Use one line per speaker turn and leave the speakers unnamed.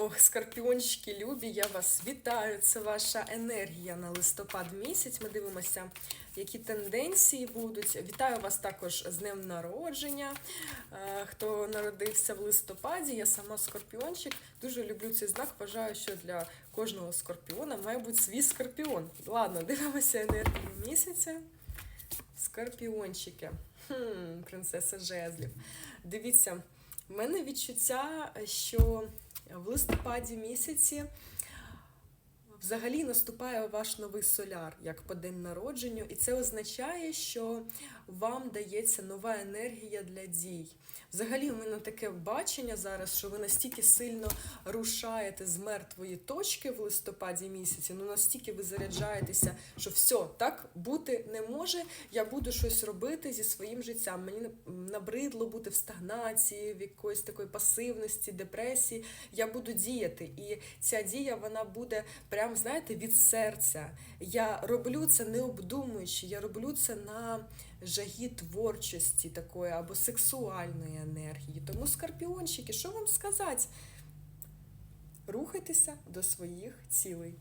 Ох, скорпіончики любі, я вас вітаю. Це ваша енергія на листопад місяць. Ми дивимося, які тенденції будуть. Вітаю вас також з днем народження. Е, Хто народився в листопаді, я сама скорпіончик. Дуже люблю цей знак. Вважаю, що для кожного скорпіона має бути свій скорпіон. Ладно, дивимося енергію місяця. Скорпіончики. Хм, принцеса жезлів. Дивіться, в мене відчуття, що в листопаді місяці взагалі наступає ваш новий соляр, як по день народженню, і це означає, що вам дається нова енергія для дій. Взагалі, у мене таке бачення зараз, що ви настільки сильно рушаєте з мертвої точки в листопаді місяці, ну настільки ви заряджаєтеся, що все так бути не може. Я буду щось робити зі своїм життям. Мені набридло бути в стагнації, в якоїсь такої пасивності, депресії. Я буду діяти, і ця дія вона буде прям знаєте від серця. Я роблю це не обдумуючи, я роблю це на жагі творчості такої або сексуальної енергії. Тому скорпіончики, що вам сказати? Рухайтеся до своїх цілей.